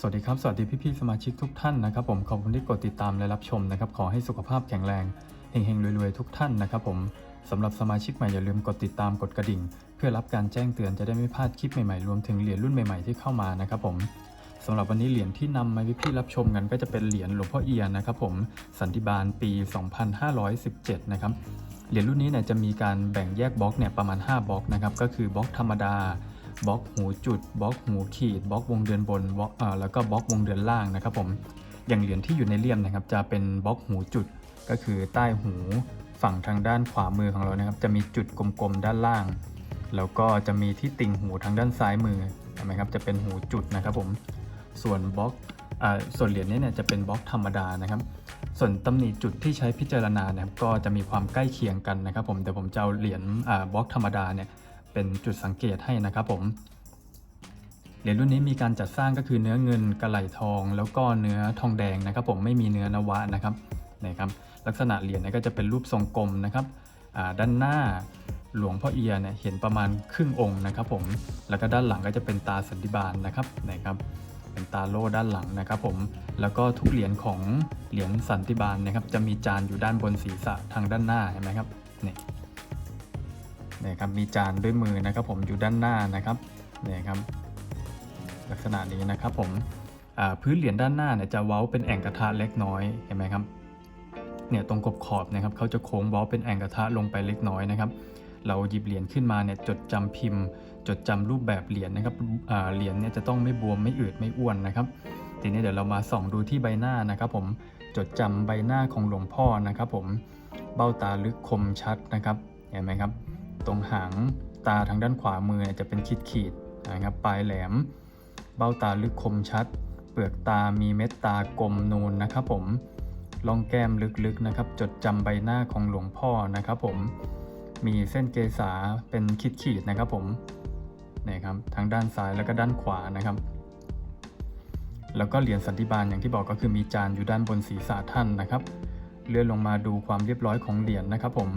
สวัสดีครับ สวัสดีพี่ๆสมาชิกทุกท่านนะครับผมขอบคุณที่กดติดตามและรับชมนะครับขอให้สุขภาพแข็งแรงเฮงๆรวยๆทุกท่านนะครับผมสำหรับสมาชิกใหม่อย่าลืมกดติดตามกดกระดิ่ง เพื่อรับการแจ้งเตือนจะได้ไม่พลาดคลิปใหม่ๆรวมถึงเหรียญรุ่นใหม่ๆที่เข้ามานะครับผมสำหรับวันนี้เหรียญที่นำมาให้พี่ๆรับชมกันก็จะเป็นเหรียญหลวงพ่อเอียนะครับผมสันติบาลปี 2517 นะครับเหรียญรุ่นนี้เนี่ยจะมีการแบ่งแยกบล็อกเนี่ยประมาณ 5 บล็อกนะครับก็คือบล็อกธรรมดา บล็อกหูจุดบล็อกหูขีดบล็อกวงเดือนบนบล็อกเอ่อแล้วก็บล็อกวงเดือนล่างนะครับผมอย่างเหรียญที่อยู่ในเลี่ยมนะครับ จะเป็นบล็อกหูจุด ก็คือใต้หูฝั่งทางด้านขวามือของเรานะครับ จะมีจุดกลมๆด้านล่าง แล้วก็จะมีที่ติ่งหูทางด้านซ้ายมือเห็นไหมครับจะเป็นหูจุดนะครับผมส่วนบล็อกอส่วนเหรียญนี้เนี่ยจะเป็นบล็อกธรรมดานะครับ ส่วนตำหนิจุดที่ใช้พิจารณานะครับก็จะมีความใกล้เคียงกันนะครับผมเดี๋ยวผมจะเอาเหรียญบล็อกธรรมดาเนี่ย เป็นจุดสังเกตให้นะครับผมเหรียญรุ่นนี้มีการจัดสร้างก็คือเนื้อเงินกระไหลทอง แล้วก็เนื้อทองแดงนะครับ ผมไม่มีเนื้อนวะนะครับนะครับลักษณะเหรียญก็จะเป็นรูปทรงกลมนะครับด้านหน้าหลวงพ่อเอียเนี่ยเห็นประมาณครึ่งองค์นะครับ ผมแล้วก็ด้านหลังก็จะเป็นตาสันติบาลนะครับนะครับ เป็นตาโล่ด้านหลังนะครับ ผมแล้วก็ทุกเหรียญของเหรียญสันติบาลนะครับ จะมีจานอยู่ด้านบนศีรษะทางด้านหน้าเห็นไหมครับเนี่ย นี่ครับมีจานด้วยมือนะครับผมอยู่ด้านหน้านะครับนี่ครับลักษณะนี้นะครับผมอ่าพื้นเหรียญด้านหน้าเนี่ยจะเว้าเป็นแอ่งกระทะเล็กน้อยเห็นไหมครับเนี่ยตรงขอบขอบนะครับเขาจะโค้งเว้าเป็นแอ่งกระทะลงไปเล็กน้อยนะครับ เราหยิบเหรียญขึ้นมาเนี่ยจดจำพิมพ์ จดจำรูปแบบเหรียญนะครับอ่าเหรียญเนี่ยจะต้องไม่บวมไม่อืดไม่อ้วนนะครับทีนี้เดี๋ยวเรามาส่องดูที่ใบหน้านะครับผมจดจำใบหน้าของหลวงพ่อนะครับผมเบ้าตาลึกคมชัดนะครับเห็นไหมครับ ตรงหางตาทางด้านขวามือจะเป็นขีดขีดนะครับปลายแหลม เบ้าตาลึกคมชัด เปลือกตามีเม็ดตากลมนูนนะครับผมล่องแก้มลึกๆนะครับ จดจำใบหน้าของหลวงพ่อนะครับผมมีเส้นเกษาเป็นขีดๆนะครับผมนี่ครับทั้งด้านซ้ายแล้วก็ด้านขวานะครับ แล้วก็เหรียญสันติบาลอย่างที่บอกก็คือมีจานอยู่ด้านบนศีรษะท่านนะครับ เลื่อนลงมาดูความเรียบร้อยของเหรียญนะครับผม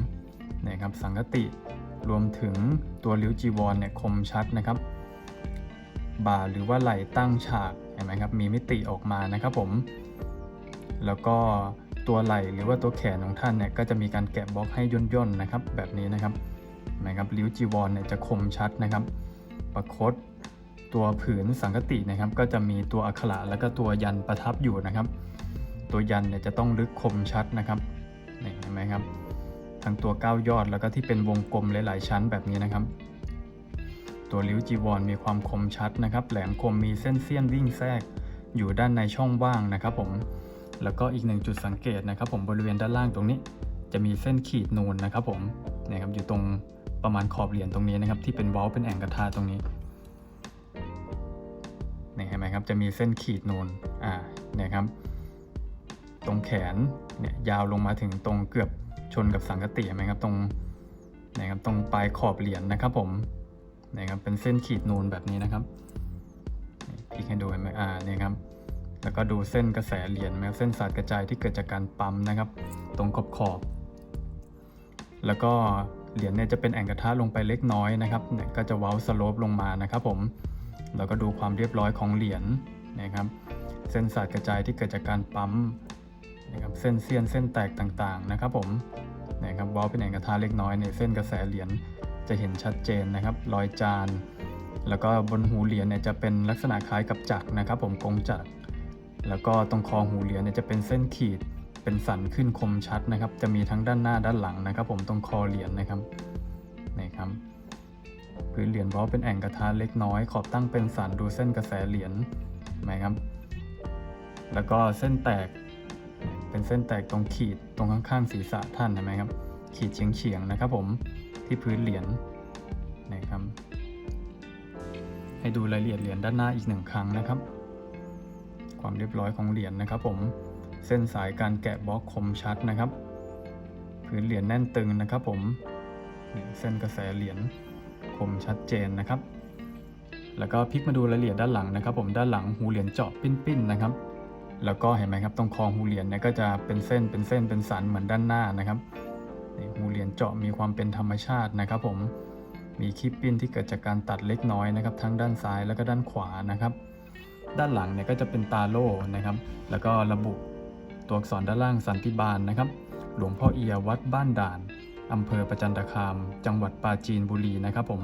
นี่ครับสังกติ รวมถึงตัวลิ้วจีวรเนี่ยคมชัดนะครับ บ่าหรือว่าไหล่ตั้งฉากเห็นไหมครับมีมิติออกมานะครับผม แล้วก็ตัวไหล่หรือว่าตัวแขนของท่านเนี่ยก็จะมีการแกะบล็อกให้ย่นๆนะครับแบบนี้นะครับเห็นไหมครับลิ้วจีวรเนี่ยจะคมชัดนะครับ ประคตตัวผืนสังกตินะครับ ก็จะมีตัวอักขระแล้วก็ตัวยันประทับอยู่นะครับ ตัวยันเนี่ยจะต้องลึกคมชัดนะครับ ทั้งตัวก้ายอดแล้วก็ที่เป็นวงกลมหลายๆชั้นแบบนี้นะครับ ตัวลิ้วจีวรมีความคมชัดนะครับ แหลมคมมีเส้นเสี้ยนวิ่งแทรกอยู่ด้านในช่องว่างนะครับผมแล้วก็อีกหนึ่งจุดสังเกตนะครับ ผมบริเวณด้านล่างตรงนี้ จะมีเส้นขีดนูนนะครับ ผมนะครับอยู่ตรงประมาณขอบเหรียญตรงนี้นะครับ ที่เป็นว้าเป็นแอ่งกระทาตรงนี้นี่เห็นไหมครับจะมีเส้นขีดนูนอ่าเนี่ยครับ ตรงแขนเนี่ยยาวลงมาถึงตรงเกือบ ชนกับสังกติเห็นไหมครับตรงนะครับตรงปลายขอบเหรียญนะครับผมนะครับเป็นเส้นขีดนูนแบบนี้นะครับนี่พลิกให้ดูเห็นไหมอ่าเนี่ยครับแล้วก็ดูเส้นกระแสเหรียญนะครับเส้นสาดกระจายที่เกิดจากการปั๊มนะครับ ตรงขอบขอบ แล้วก็เหรียญเนี่ยจะเป็นแอ่งกระทะลงไปเล็กน้อยนะครับเนี่ยก็จะเว้าสโลปลงมานะครับผมแล้วก็ดูความเรียบร้อยของเหรียญนะครับ เส้นสาดกระจายที่เกิดจากการปั๊ม นะครับเส้นเสียนเส้นแตกต่างๆนะครับผมนะครับเว้าเป็นแอ่งกระทะเล็กน้อยในเส้นกระแสเหรียญจะเห็นชัดเจนนะครับรอยจาน แล้วก็บนหูเหรียญเนี่ยจะเป็นลักษณะคล้ายกับจักรนะครับ ผมกงจักรแล้วก็ตรงคอหูเหรียญเนี่ยจะเป็นเส้นขีดเป็นสันขึ้นคมชัดนะครับ จะมีทั้งด้านหน้าด้านหลังนะครับ ผมตรงคอเหรียญนะครับนี่ครับพื้นเหรียญเพราะเป็นแอ่งกระทะเล็กน้อย ขอบตั้งเป็นสันดูเส้นกระแสเหรียญนไหมครับ แล้วก็เส้นแตก เป็นเส้นแตกตรงขีดตรงข้างๆศีรษะท่านเห็นไหมครับ ขีดเฉียงๆนะครับผมที่พื้นเหรียญนะครับ ให้ดูรายละเอียดเหรียญด้านหน้าอีกหนึ่งครั้งนะครับ ความเรียบร้อยของเหรียญนะครับผมเส้นสายการแกะบล็อกคมชัดนะครับ พื้นเหรียญแน่นตึงนะครับผมเส้นกระแสเหรียญคมชัดเจนนะครับ แล้วก็พลิกมาดูรายละเอียดด้านหลังนะครับ ผมด้านหลังหูเหรียญเจาะปิ้นๆนะครับ แล้วก็เห็นไหมครับตรงคอหูเหรียญเนี่ยก็จะเป็นเส้นเป็นเส้นเป็นสันเหมือนด้านหน้านะครับหูเหรียญเจาะมีความเป็นธรรมชาตินะครับ ผมมีคลิปปิ้นที่เกิดจากการตัดเล็กน้อยนะครับ ทั้งด้านซ้ายแล้วก็ด้านขวานะครับ ด้านหลังเนี่ยก็จะเป็นตาโล่นะครับ แล้วก็ระบุตัวอักษรด้านล่างสันติบาลนะครับ หลวงพ่อเอียวัดบ้านด่านอำเภอประจันตคาม จังหวัดปราจีนบุรีนะครับ ผม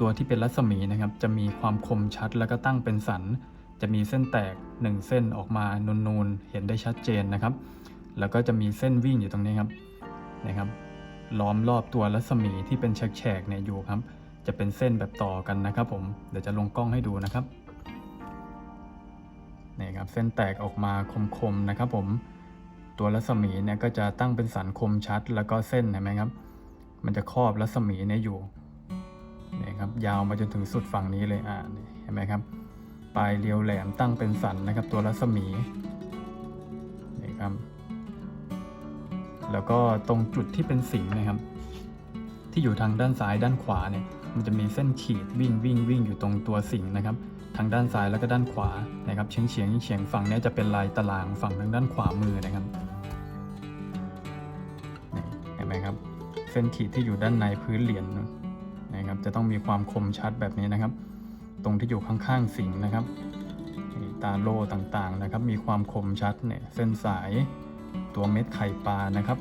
ตัวที่เป็นรัศมีนะครับ จะมีความคมชัดแล้วก็ตั้งเป็นสัน จะมีเส้นแตก 1 เส้นออกมานูนๆ เห็นได้ชัดเจนนะครับ แล้วก็จะมีเส้นวิ่งอยู่ตรงนี้ครับนะครับ ล้อมรอบตัวรัศมีที่เป็นแฉกๆเนี่ยอยู่ครับ จะเป็นเส้นแบบต่อกันนะครับ ผมเดี๋ยวจะลงกล้องให้ดูนะครับนี่ครับเส้นแตกออกมาคมๆนะครับ ผมตัวรัศมีเนี่ยก็จะตั้งเป็นสันคมชัด แล้วก็เส้นเห็นไหมครับ มันจะครอบรัศมีเนี่ยอยู่นี่ครับยาวมาจนถึงสุดฝั่งนี้เลยอ่านี่เห็นไหมครับ ปลายเรียวแหลมตั้งเป็นสันนะครับตัวรัศมีนี่ครับ แล้วก็ตรงจุดที่เป็นสิงนะครับ ที่อยู่ทางด้านซ้ายด้านขวาเนี่ยมันจะมีเส้นขีดวิ่งวิ่งวิ่งอยู่ตรงตัวสิงนะครับ ทางด้านซ้ายแล้วก็ด้านขวานะครับเฉียงเฉียงเฉียงฝั่งนี้จะเป็นลายตารางฝั่งทางด้านขวามือนะครับนี่เห็นไหมครับ เส้นขีดที่อยู่ด้านในพื้นเหรียญนะครับ จะต้องมีความคมชัดแบบนี้นะครับ ตรงที่อยู่ข้างๆสิงห์นะครับตาโล่ต่างๆนะครับ มีความคมชัดเนี่ยเส้นสายตัวเม็ดไข่ปลานะครับ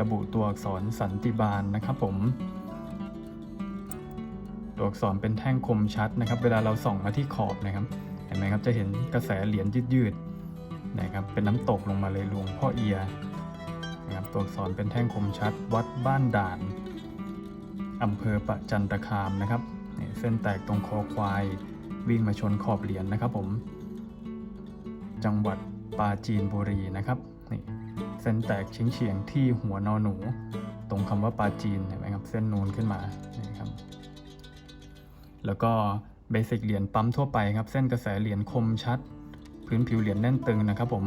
ระบุตัวอักษรสันติบาลนะครับผม ตัวอักษรเป็นแท่งคมชัดนะครับ เวลาเราส่องมาที่ขอบนะครับ เห็นไหมครับจะเห็นกระแสเหรียญยืดๆนะครับ เป็นน้ำตกลงมาเลยหลวงพ่อเอียนะครับตัวอักษรเป็นแท่งคมชัดวัดบ้านด่านอำเภอประจันตคามนะครับ นี่เส้นแตกตรงคอควายวิ่งมาชนขอบเหรียญนะครับผม จังหวัดปาจีนบุรีนะครับนี่เส้นแตกเฉียงๆที่หัวนอหนู ตรงคำว่าปาจีนเห็นไหมครับเส้นนูนขึ้นมานี่ครับแล้วก็เบสิกเหรียญปั๊มทั่วไปครับ เส้นกระแสเหรียญคมชัด พื้นผิวเหรียญแน่นตึงนะครับผม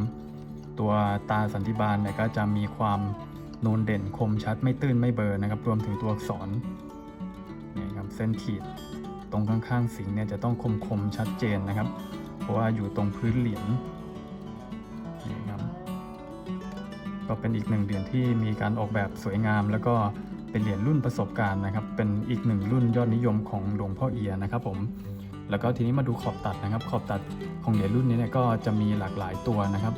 ตัวตาสันติบาลเนี่ยก็จะมีความนูนเด่นคมชัดไม่ตื้นไม่เบลอนะครับ รวมถึงตัวอักษร ส้นขีด ตรงข้างๆสิงเนี่ยจะต้องคมคมๆชัดเจนนะครับ เพราะว่าอยู่ตรงพื้นเหรียญนี่ครับก็เป็นอีกหนึ่งเหรียญที่มีการออกแบบสวยงาม แล้วก็เป็นเหรียญรุ่นประสบการณ์นะครับ เป็นอีกหนึ่งรุ่นยอดนิยมของหลวงพ่อเอียนะครับผมแล้วก็ทีนี้มาดูขอบตัดนะครับ ขอบตัดของเหรียญรุ่นนี้เนี่ยก็จะมีหลากหลายตัวนะครับ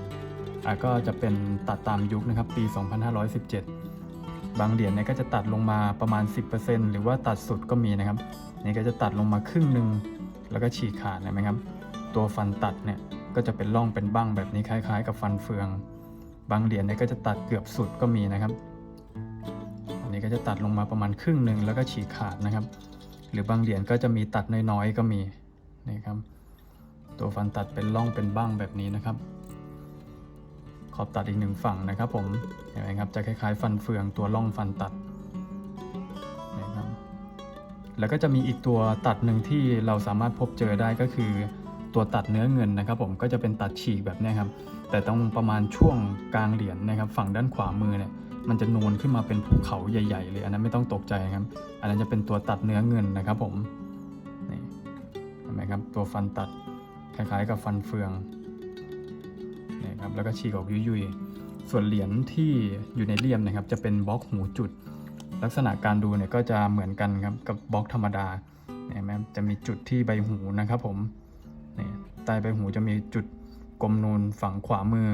ก็จะเป็นตัดตามยุคนะครับปี 2517 บางเหรียญเนี่ยก็จะตัดลงมาประมาณ 10%หรือว่าตัดสุดก็มีนะครับ นี่ก็จะตัดลงมาครึ่งหนึ่งแล้วก็ฉีกขาดเห็นไหมครับ ตัวฟันตัดเนี่ยก็จะเป็นร่องเป็นบ้างแบบนี้คล้าย ๆ กับฟันเฟือง บางเหรียญเนี่ยก็จะตัดเกือบสุดก็มีนะครับ อันนี้ก็จะตัดลงมาประมาณครึ่งหนึ่งแล้วก็ฉีกขาดนะครับ หรือบางเหรียญก็จะมีตัดน้อยๆก็มีนี่ครับ ตัวฟันตัดเป็นร่องเป็นบ้างแบบนี้นะครับ ขอบตัดอีกหนึ่งฝั่งนะครับผมเห็นไหมครับจะคล้ายๆ ฟันเฟืองตัวร่องฟันตัดนะครับแล้วก็จะมีอีกตัวตัดหนึ่งที่เราสามารถพบเจอได้ก็คือ ตัวตัดเนื้อเงินนะครับ ผมก็จะเป็นตัดฉีกแบบนี้ครับแต่ต้องประมาณช่วงกลางเหรียญนะครับ ฝั่งด้านขวามือเนี่ยมันจะนูนขึ้นมาเป็นภูเขาใหญ่ๆเลยอันนั้นไม่ต้องตกใจครับ อันนั้นจะเป็นตัวตัดเนื้อเงินนะครับผมนี่เห็นไหมครับตัวฟันตัดคล้ายๆ กับฟันเฟือง ครับแล้วก็ฉีกออกยุยๆ ส่วนเหรียญที่อยู่ในเลี่ยมนะครับ จะเป็นบล็อกหูจุด ลักษณะการดูเนี่ยก็จะเหมือนกันครับกับบล็อกธรรมดาเนี่ยเห็นไหมจะมีจุดที่ใบหูนะครับผมนี่ใต้ใบหูจะมีจุดกลมนูนฝั่งขวามือ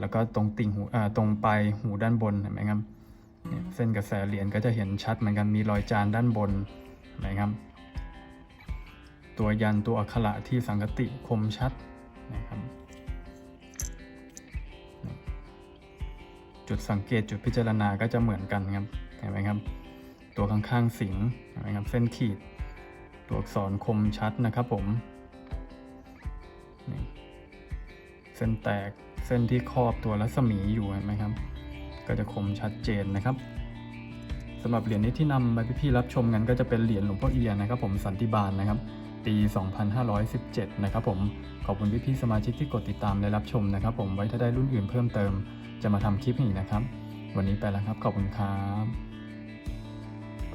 แล้วก็ตรงติ่งหูอ่าตรงปลายหูด้านบนเห็นไหมครับเนี่ยเส้นกระแสเหรียญก็จะเห็นชัดเหมือนกันมีรอยจานด้านบนเห็นไหมครับ ตัวยันตัวอักขระที่สังกติคมชัดนะครับ จุดสังเกตจุดพิจารณาก็จะเหมือนกันครับเห็นไหมครับ ตัวข้างๆสิงเห็นไหมครับเส้นขีด ตัวอักษรคมชัดนะครับผมเส้นแตกเส้นที่ครอบตัวรัศมีอยู่เห็นไหมครับ ก็จะคมชัดเจนนะครับสำหรับเหรียญนี้ที่นำมาพี่ๆรับชมกันก็จะเป็นเหรียญหลวงพ่อเอียนะครับ ผมสันติบาลนะครับปี 2517 นะครับผม ขอบคุณพี่ๆสมาชิกที่กดติดตามและรับชมนะครับผม ไว้ถ้าได้รุ่นอื่นเพิ่มเติม จะมาทำคลิปอีกนะครับ วันนี้ไปแล้วครับ ขอบคุณครับ